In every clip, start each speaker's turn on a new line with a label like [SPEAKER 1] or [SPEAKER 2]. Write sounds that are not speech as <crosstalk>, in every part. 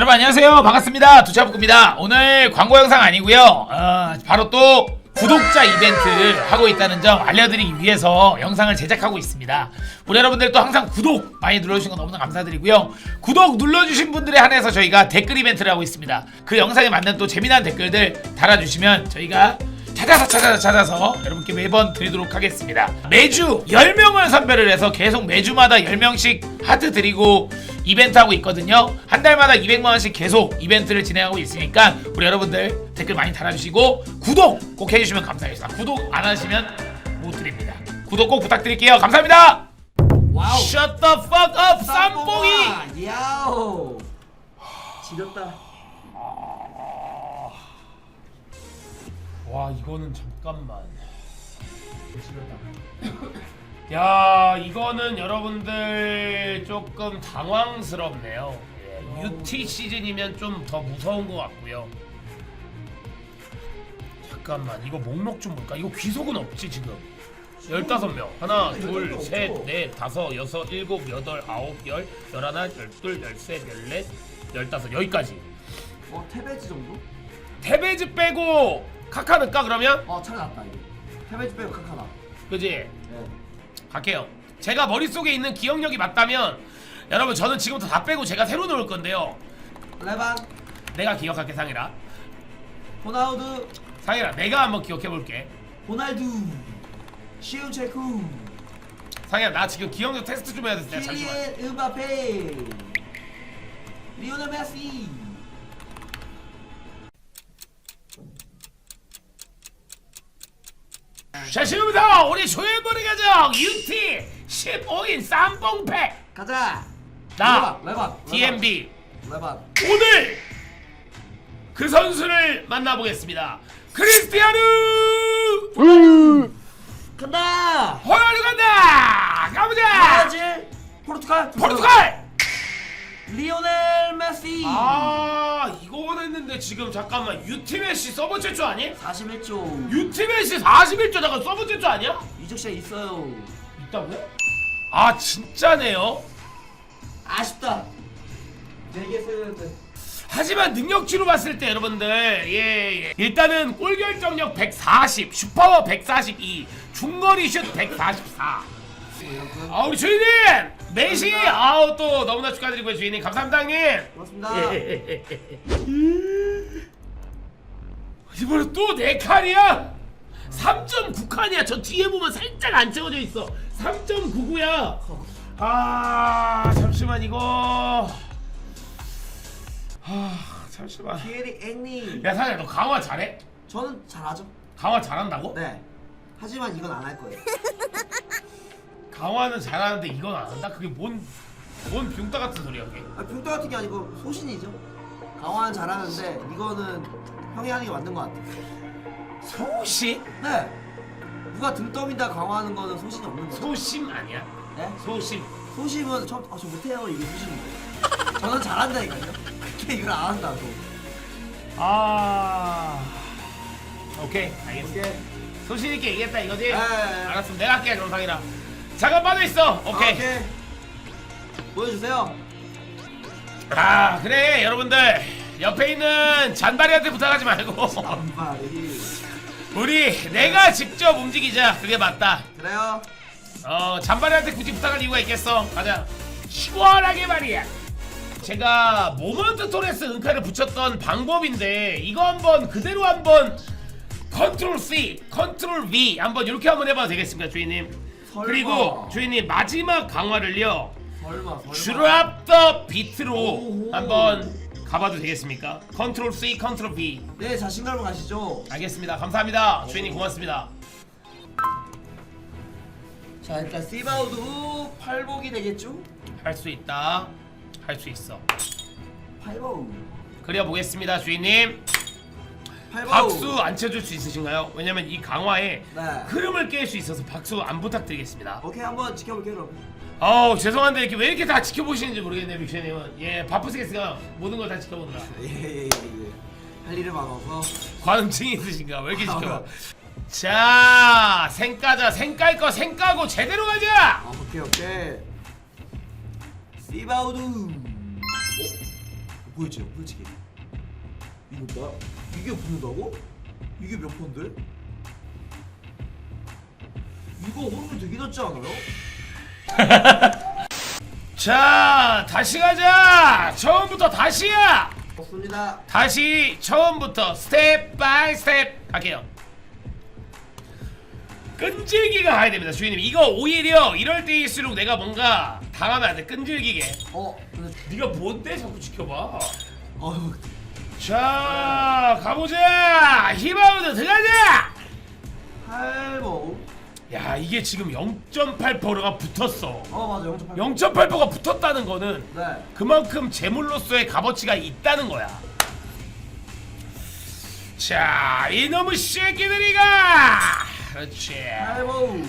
[SPEAKER 1] 여러분 안녕하세요. 반갑습니다. 두차북입니다. 오늘 광고 영상 아니고요. 어, 바로 또 구독자 이벤트를 하고 있다는 점 알려드리기 위해서 영상을 제작하고 있습니다. 우리 여러분들 또 항상 구독 많이 눌러주신 거 너무나 감사드리고요. 구독 눌러주신 분들에 한해서 저희가 댓글 이벤트를 하고 있습니다. 그 영상에 맞는 또 재미난 댓글들 달아주시면 저희가 찾아서 찾아서 찾아서 여러분께 매번 드리도록 하겠습니다. 매주 10명을 선별을 해서 계속 매주마다 10명씩 하트 드리고 이벤트 하고 있거든요. 한 달마다 200만 원씩 계속 이벤트를 진행하고 있으니까 우리 여러분들 댓글 많이 달아주시고 구독 꼭 해주시면 감사하겠습니다. 구독 안 하시면 못 드립니다. 구독 꼭 부탁드릴게요. 감사합니다.
[SPEAKER 2] 와우.
[SPEAKER 1] Shut the fuck up, 쌈뽕이.
[SPEAKER 2] 야오. 지렸다.
[SPEAKER 1] 와 이거는 잠깐만 야 이거는 여러분들 조금 당황스럽네요 예, UT 시즌이면 좀 더 무서운 것 같고요 잠깐만 이거 목록 좀 볼까 이거 귀속은 없지 지금 15명 하나 둘셋넷 다섯 여섯 일곱 여덟 아홉 열 열하나 열둘 열셋 열넷 열다섯 여기까지
[SPEAKER 2] 어 테베지 정도?
[SPEAKER 1] 테베즈 빼고 카카 넣을까 그러면?
[SPEAKER 2] 어 차가 났다 이거. 테베지 빼고 카카다.
[SPEAKER 1] 그지?
[SPEAKER 2] 네.
[SPEAKER 1] 갈게요. 제가 머릿속에 있는 기억력이 맞다면 여러분 저는 지금부터 다 빼고 제가 새로 넣을 건데요.
[SPEAKER 2] 레반,
[SPEAKER 1] 내가 기억할게 상이라.
[SPEAKER 2] 호나우드,
[SPEAKER 1] 상이라 내가 한번 기억해 볼게.
[SPEAKER 2] 호날두, 시운체쿠,
[SPEAKER 1] 상이라 나 지금 기억력 테스트 좀 해야 돼. 내가 잠시만.
[SPEAKER 2] 킬리엔 음바페, 리오넬 메시.
[SPEAKER 1] 자 지금부터 우리 조회벌이 가족 UT 15인 쌈뽕팩
[SPEAKER 2] 가자.
[SPEAKER 1] 나
[SPEAKER 2] 레반,
[SPEAKER 1] DMB
[SPEAKER 2] 레반.
[SPEAKER 1] 오늘 그 선수를 만나보겠습니다. 크리스티아누
[SPEAKER 2] 간다.
[SPEAKER 1] 호날두 간다. 가보자.
[SPEAKER 2] 브라질, 포르투갈,
[SPEAKER 1] 포르투갈.
[SPEAKER 2] 리오넬 메시.
[SPEAKER 1] 아 이거 했는데 지금 잠깐만 유티메시 서브 제초 아니?
[SPEAKER 2] 41조.
[SPEAKER 1] 유티메시 41조다가 서브 제초 아니야?
[SPEAKER 2] 이적 시간 있어요.
[SPEAKER 1] 있다고요? 아 진짜네요.
[SPEAKER 2] 아쉽다. 네개 되는데.
[SPEAKER 1] 하지만 능력치로 봤을 때 여러분들 예, 예. 일단은 골 결정력 140, 슈퍼워 142, 중거리 슛 144. 아 우리 주인님 메시 아우 또 너무나 축하드리고요 주인님 감사합니다 형님.
[SPEAKER 2] 고맙습니다.
[SPEAKER 1] 예. 이번에 또내 칸이야. 3.9 칸이야. 저 뒤에 보면 살짝 안 채워져 있어. 3.99야. 아 잠시만 이거. 아 잠시만.
[SPEAKER 2] 피에리 앵니.
[SPEAKER 1] 야 사장 너 강화 잘해?
[SPEAKER 2] 저는 잘하죠.
[SPEAKER 1] 강화 잘한다고?
[SPEAKER 2] 네. 하지만 이건 안 할 거예요. <laughs>
[SPEAKER 1] 강화는 잘하는데 이건 안 한다? 그게 뭔, 뭔 병따 같은 소리야 그게
[SPEAKER 2] 아, 붕떠 같은 게 아니고 소신이죠. 강화는 잘하는데 이거는 형이 하는 게 맞는 것 같아.
[SPEAKER 1] 소심?
[SPEAKER 2] 네. 누가 등 떠민다 강화하는 거는 소신이 없는 거죠.
[SPEAKER 1] 소심 아니야?
[SPEAKER 2] 네?
[SPEAKER 1] 소심
[SPEAKER 2] 소심은 처음 아저 못해요 이게 소심인데. 저는 잘한다니까요. 그게 이걸 안 한다고.
[SPEAKER 1] 아... 오케이 알겠어. 소신 있게 얘기했다 이거지?
[SPEAKER 2] 네.
[SPEAKER 1] 알았으면 내가 할게 그럼 상이라 잠깐 빠져 있어. 오케이.
[SPEAKER 2] 아, 오케이. 보여주세요.
[SPEAKER 1] 아 그래 여러분들. 옆에 있는 잔바리한테 부탁하지 말고.
[SPEAKER 2] 안발이.
[SPEAKER 1] 우리 내가 직접 움직이자. 그게 맞다.
[SPEAKER 2] 그래요.
[SPEAKER 1] 어 잔바리한테 굳이 부탁할 이유가 있겠어? 가자. 시원하게 말이야. 제가 모먼트 토레스 은카를 붙였던 방법인데 이거 한번 그대로 한번 컨트롤 C 컨트롤 V 한번 이렇게 한번 해봐도 되겠습니까 주인님
[SPEAKER 2] 설마.
[SPEAKER 1] 그리고 주인님 마지막 강화를요
[SPEAKER 2] 설마 설마.
[SPEAKER 1] 드랍 더 비트로
[SPEAKER 2] 오호.
[SPEAKER 1] 한번 가봐도 되겠습니까 컨트롤 C 컨트롤 V
[SPEAKER 2] 네 자신감을 가시죠.
[SPEAKER 1] 알겠습니다 감사합니다 주인님 고맙습니다
[SPEAKER 2] 자 일단 시바우드 팔복이 되겠죠?
[SPEAKER 1] 할 수 있다 할 수 있어
[SPEAKER 2] 팔복.
[SPEAKER 1] 그려 보겠습니다 주인님. 박수 안 쳐줄 수 있으신가요? 왜냐면 이 강화에
[SPEAKER 2] 네.
[SPEAKER 1] 흐름을 깰 수 있어서 박수 안 부탁드리겠습니다.
[SPEAKER 2] 오케이 한번 지켜볼게요 그럼.
[SPEAKER 1] 어우 죄송한데 이렇게 왜 이렇게 다 지켜보시는지 모르겠네요 빅션님은 예 바쁘시겠어요 모든 걸 다 지켜본다
[SPEAKER 2] 예예예 예, 예. 할 일을 많아서.
[SPEAKER 1] 관음증이 있으신가 왜 이렇게 지켜봐 자 생까자 생깔 거 생까고 제대로 가자
[SPEAKER 2] 아 오케이 오케이. 오. 보이지? 솔직히 이거 봐 이게 붙는다고? 이게 몇 폰데? 이거 오늘 되게 낮지 않아요? <laughs>
[SPEAKER 1] 자 다시 가자! 처음부터 다시야!
[SPEAKER 2] 좋습니다.
[SPEAKER 1] 다시 처음부터 스텝 바이 스텝 갈게요. 끈질기가 가야 됩니다 주인님. 이거 오히려 이럴 때일수록 내가 뭔가 당하면 안돼 끈질기게.
[SPEAKER 2] 어? 근데
[SPEAKER 1] 네가 뭔데 자꾸 지켜봐?
[SPEAKER 2] 어휴
[SPEAKER 1] 자 가보자! 히바우드 들어가자
[SPEAKER 2] 할모
[SPEAKER 1] 야 이게 지금 0.8%가 붙었어.
[SPEAKER 2] 어 맞아 0.8
[SPEAKER 1] 0.8%가 붙었다는 거는
[SPEAKER 2] 네.
[SPEAKER 1] 그만큼 재물로서의 값어치가 있다는 거야. 자, 이놈의 새끼들이가! 그렇지.
[SPEAKER 2] 할모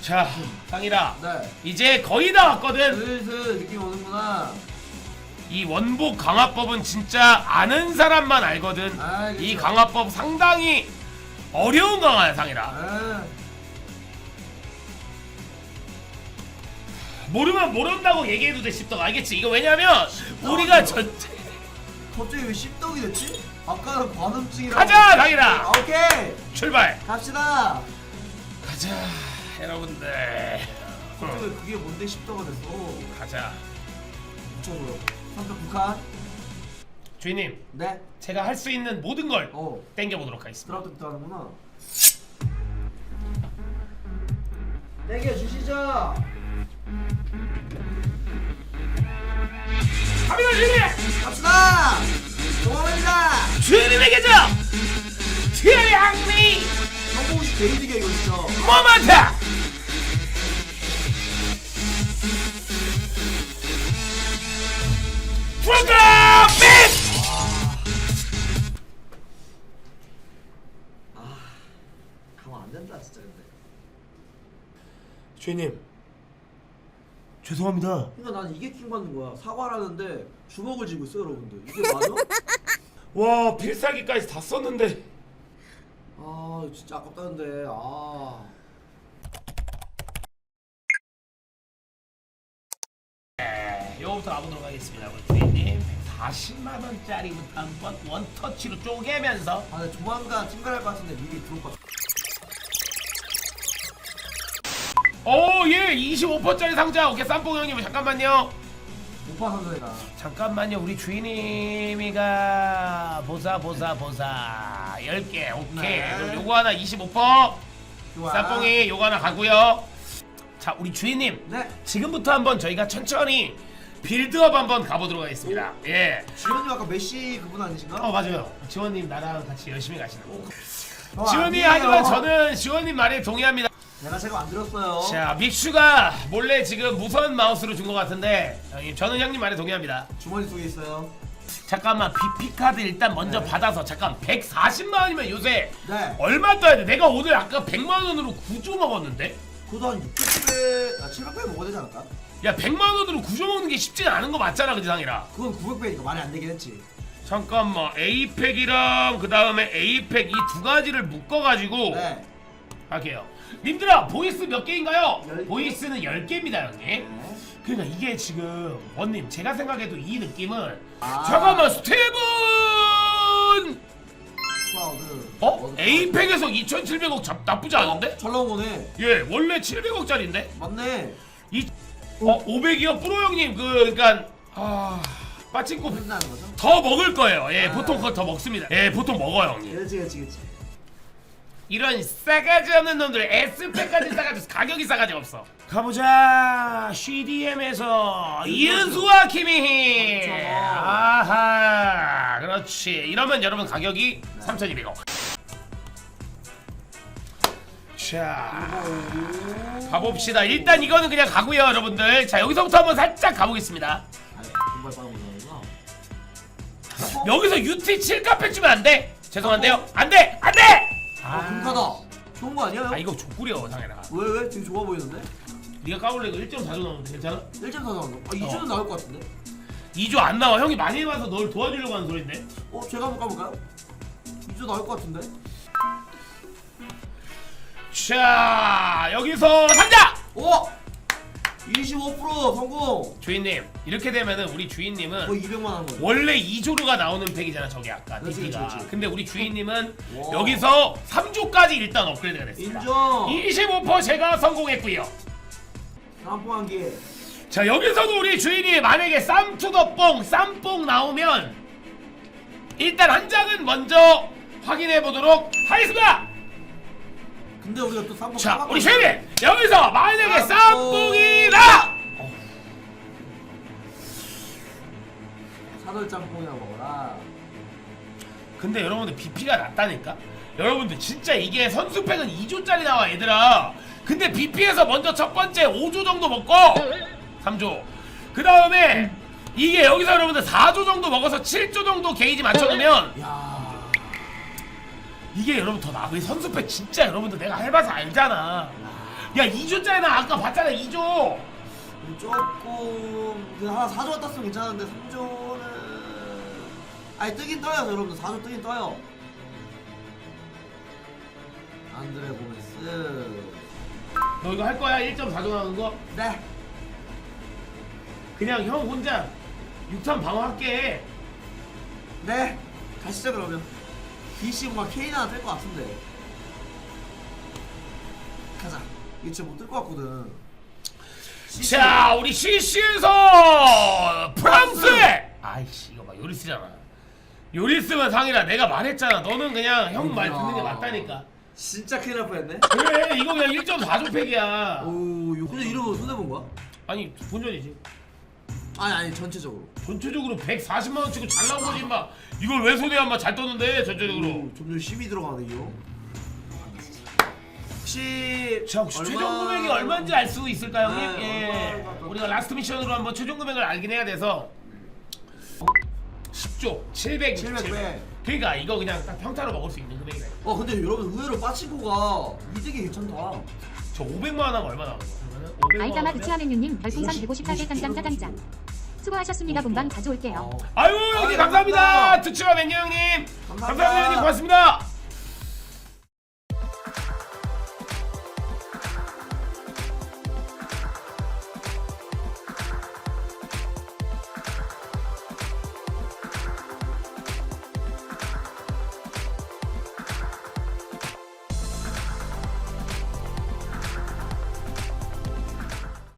[SPEAKER 1] 자, 상이라.
[SPEAKER 2] 네
[SPEAKER 1] 이제 거의 다 왔거든.
[SPEAKER 2] 슬슬 느낌 오는구나
[SPEAKER 1] 이 원복 강화법은 진짜 아는 사람만 알거든.
[SPEAKER 2] 아, 그쵸.
[SPEAKER 1] 이 강화법 상당히 어려운 강화야, 상이라.
[SPEAKER 2] 아
[SPEAKER 1] 모르면 모른다고 얘기해도 돼, 십덕. 알겠지? 이거 왜냐면 우리가 전체
[SPEAKER 2] 갑자기 왜 씹덕이 됐지? 아까는 관음증이라고
[SPEAKER 1] 가자, 상이라.
[SPEAKER 2] 아, 오케이
[SPEAKER 1] 출발.
[SPEAKER 2] 갑시다
[SPEAKER 1] 가자, 여러분들.
[SPEAKER 2] 갑자기 그게 뭔데 씹덕가 됐어
[SPEAKER 1] 가자.
[SPEAKER 2] 묻혀줘요 삼각 북한
[SPEAKER 1] 주인님,
[SPEAKER 2] 네
[SPEAKER 1] 제가 할 수 있는 모든 걸
[SPEAKER 2] 어.
[SPEAKER 1] 땡겨보도록 하겠습니다.
[SPEAKER 2] 드랍도 하는구나 땡겨 주시죠
[SPEAKER 1] 갑니다, 주인님!
[SPEAKER 2] 갑시다 동원입니다
[SPEAKER 1] 주인님에게죠! 태양리
[SPEAKER 2] 성공식 게이드게 이거 진짜
[SPEAKER 1] 모먼트! 프로그램 빅!
[SPEAKER 2] 가만 안 된다 진짜 근데
[SPEAKER 1] 주인님, 죄송합니다.
[SPEAKER 2] 그러니까 난 이게 킹 받는 거야 사과라는데 주먹을 쥐고 있어 여러분들 이게 맞아? <laughs>
[SPEAKER 1] 와, 필살기까지 다 썼는데.
[SPEAKER 2] 아 진짜 아깝다는데 아
[SPEAKER 1] 네, 요거부터 가보도록 하겠습니다. 우리 주인님. 40만 원짜리부터 한번 원터치로 쪼개면서
[SPEAKER 2] 아, 근데 조만간 찡그랄 것 같은데 미리 들어올 것 같아.
[SPEAKER 1] 오, 예, 25%짜리 상자. 오케이, 쌈뽕 형님, 잠깐만요.
[SPEAKER 2] 오빠 선수가
[SPEAKER 1] 잠깐만요, 우리 주인님이가 보사, 보사, 보사. 10개, 오케이.
[SPEAKER 2] 네.
[SPEAKER 1] 그럼 요거 하나 25%. 쌈뽕이 요거 하나 가고요. 자, 우리 주인님.
[SPEAKER 2] 네.
[SPEAKER 1] 지금부터 한번 저희가 천천히 빌드업 한번 가보도록 하겠습니다. 예.
[SPEAKER 2] 지원님 아까 메시 그분 아니신가?
[SPEAKER 1] 어, 맞아요. 지원님 나랑 같이 열심히 가시는 거.
[SPEAKER 2] 어, 아니에요.
[SPEAKER 1] 하지만 저는 지원님 말에 동의합니다.
[SPEAKER 2] 내가 제가 만들었어요.
[SPEAKER 1] 자, 믹슈가 몰래 지금 무선 마우스로 준 것 같은데 형님, 저는 형님 말에 동의합니다.
[SPEAKER 2] 주머니 속에 있어요.
[SPEAKER 1] 잠깐만 BP 카드 일단 먼저
[SPEAKER 2] 네.
[SPEAKER 1] 받아서 잠깐 140만 원이면 요새
[SPEAKER 2] 네.
[SPEAKER 1] 얼마 떠야 돼? 내가 오늘 아까 100만 원으로 구조 먹었는데?
[SPEAKER 2] 그도 한 600배, 아 700배 먹어야 되지 않을까?
[SPEAKER 1] 야 100만 원으로 구조 먹는 게 쉽지 않은 거 맞잖아 그 상이라.
[SPEAKER 2] 그건 900배니까 말이 안 되긴 했지.
[SPEAKER 1] 잠깐만 A팩이랑 그 다음에 A팩 이 두 가지를 묶어가지고
[SPEAKER 2] 네.
[SPEAKER 1] 할게요. 님들아 보이스 몇 개인가요?
[SPEAKER 2] 열 개.
[SPEAKER 1] 보이스는 10개입니다 형님.
[SPEAKER 2] 네.
[SPEAKER 1] 그러니까 이게 지금 원님 제가 생각해도 이 느낌은
[SPEAKER 2] 아.
[SPEAKER 1] 잠깐만 스테븐
[SPEAKER 2] 클라우드.
[SPEAKER 1] 어?
[SPEAKER 2] 어디
[SPEAKER 1] 에이펙에서 2,700억 잡 나쁘지 않은데?
[SPEAKER 2] 잘 나온 거네.
[SPEAKER 1] 예 원래 700억짜리인데
[SPEAKER 2] 맞네.
[SPEAKER 1] 이 어? 500이요 프로 형님 그 그러니까 아 빠친코
[SPEAKER 2] 끝나는 거죠?
[SPEAKER 1] 더 먹을 거예요 예
[SPEAKER 2] 아.
[SPEAKER 1] 보통 그거 더 먹습니다 예 보통 먹어요 형님
[SPEAKER 2] 그렇지, 그렇지, 그렇지.
[SPEAKER 1] 이런 싸가지 없는 놈들 S팩까지 싸가지 가격이 싸가지 없어 가보자 CDM에서 이은수와
[SPEAKER 2] 그렇죠.
[SPEAKER 1] 아하 그렇지 이러면 여러분 가격이 3,200원 자 가봅시다 일단 이거는 그냥 가고요 여러분들 자 여기서부터 한번 살짝 가보겠습니다
[SPEAKER 2] 아, 금발 빠는 거잖아.
[SPEAKER 1] 여기서 UT 7카페 주면 안 돼? 죄송한데요 안 돼 안 돼
[SPEAKER 2] 아, 금카다. 좋은 거 아니야?
[SPEAKER 1] 아 이거 족구려 상해라
[SPEAKER 2] 왜, 왜? 지금 좋아 보이는데?
[SPEAKER 1] 네가 까볼래 이거 1.4조 나오는데 괜찮아?
[SPEAKER 2] 1점 사 나온다. 아, 2점은
[SPEAKER 1] 어.
[SPEAKER 2] 나올 것 같은데?
[SPEAKER 1] 2조 안 나와 형이 많이 해봐서 널 도와주려고 하는 소린데
[SPEAKER 2] 어, 제가 한번 까볼까요? 2점 나올 것 같은데?
[SPEAKER 1] 자 여기서 상자
[SPEAKER 2] 오! 25% 성공.
[SPEAKER 1] 주인님 이렇게 되면은 우리 주인님은
[SPEAKER 2] 거의 200만 원 거예요.
[SPEAKER 1] 원래 2조루가 나오는 팩이잖아 저게 아까
[SPEAKER 2] 그렇지,
[SPEAKER 1] DP가
[SPEAKER 2] 그렇지, 그렇지.
[SPEAKER 1] 근데 우리 주인님은
[SPEAKER 2] 와.
[SPEAKER 1] 여기서 3조까지 일단 업그레이드가 됐습니다
[SPEAKER 2] 인정.
[SPEAKER 1] 25% 제가 성공했고요
[SPEAKER 2] 쌈뽕한 게.
[SPEAKER 1] 자 여기서도 우리 주인이 만약에 쌈투더뽕 쌈뽕 나오면 일단 한 장은 먼저 확인해 보도록 하겠습니다
[SPEAKER 2] 근데 우리가 또 쌈뽕.
[SPEAKER 1] 자
[SPEAKER 2] 까먹고
[SPEAKER 1] 우리 주인님 여기서 만약에
[SPEAKER 2] 쌈뽕.
[SPEAKER 1] 쌈뽕이다
[SPEAKER 2] 사돌 짬뽕이나 먹어라.
[SPEAKER 1] 근데 여러분들 BP가 낮다니까? 여러분들 진짜 이게 선수팩은 2조짜리 나와 얘들아 근데 BP에서 먼저 첫 번째 5조 정도 먹고 3조 그 다음에 이게 여기서 여러분들 4조 정도 먹어서 7조 정도 게이지 맞춰놓으면
[SPEAKER 2] 야.
[SPEAKER 1] 이게 여러분 더 나아. 이 선수팩 진짜 여러분들 내가 해봐서 알잖아. 야 2조짜리 나 아까 봤잖아 2조.
[SPEAKER 2] 조금 그 하나 4조 땄으면 괜찮은데 3조는 아니 뜨긴 떠요 여러분들. 4조 뜨긴 떠요. 안드레 고메스.
[SPEAKER 1] 너 이거 할 거야? 1.4조 나오는 거?
[SPEAKER 2] 네.
[SPEAKER 1] 그냥 형 혼자 6탄 방어할게.
[SPEAKER 2] 네. 가시죠 그러면 DC 뭔가 K나 뜰것 같은데. 가자. 이거 진짜 못뜰 것 같거든. CC.
[SPEAKER 1] 자 우리 CC에서 프랑스에 아이씨 이거 봐 요리스잖아. 요리스면 상이라 내가 말했잖아. 너는 그냥 형 말 듣는 게 맞다니까.
[SPEAKER 2] 진짜 큰일 날 뻔했네?
[SPEAKER 1] 그래 이거 그냥 1.4조 팩이야.
[SPEAKER 2] 오 이거 근데 이러고 손해본 거야?
[SPEAKER 1] 아니 본전이지
[SPEAKER 2] 아니 아니 전체적으로.
[SPEAKER 1] 전체적으로 140만 원 치고 잘 나온 거지 인마. 이걸 왜 손해 한마? 잘 떴는데 전체적으로.
[SPEAKER 2] 오, 점점 힘이 들어가네 이거 혹시
[SPEAKER 1] 자 혹시
[SPEAKER 2] 얼마-
[SPEAKER 1] 최종 금액이 얼마인지 알 수 있을까요 형님?
[SPEAKER 2] 네,
[SPEAKER 1] 예.
[SPEAKER 2] 얼마, 얼마,
[SPEAKER 1] 우리가 라스트 미션으로 한번 최종 금액을 알긴 해야 돼서. 10조 700
[SPEAKER 2] 700.
[SPEAKER 1] 그러니까 이거 그냥 딱 평타로 먹을 수 있는 금액이다.
[SPEAKER 2] 어 근데 여러분 의외로 빠치코가 이득이 괜찮다.
[SPEAKER 1] 저 500만 원 하면 얼마 나오는 거야? 그러면은 500만
[SPEAKER 3] 아이다마? 드치아맨유님 별풍선
[SPEAKER 2] 50,
[SPEAKER 3] 158개 짱짱 짜장짱 수고하셨습니다 본방 자주 올게요
[SPEAKER 2] 어.
[SPEAKER 1] 아유 형님 감사합니다
[SPEAKER 2] 감사합니다.
[SPEAKER 1] 특치마 맨유 형님
[SPEAKER 2] 감사합니다.
[SPEAKER 1] 감사합니다 형님 고맙습니다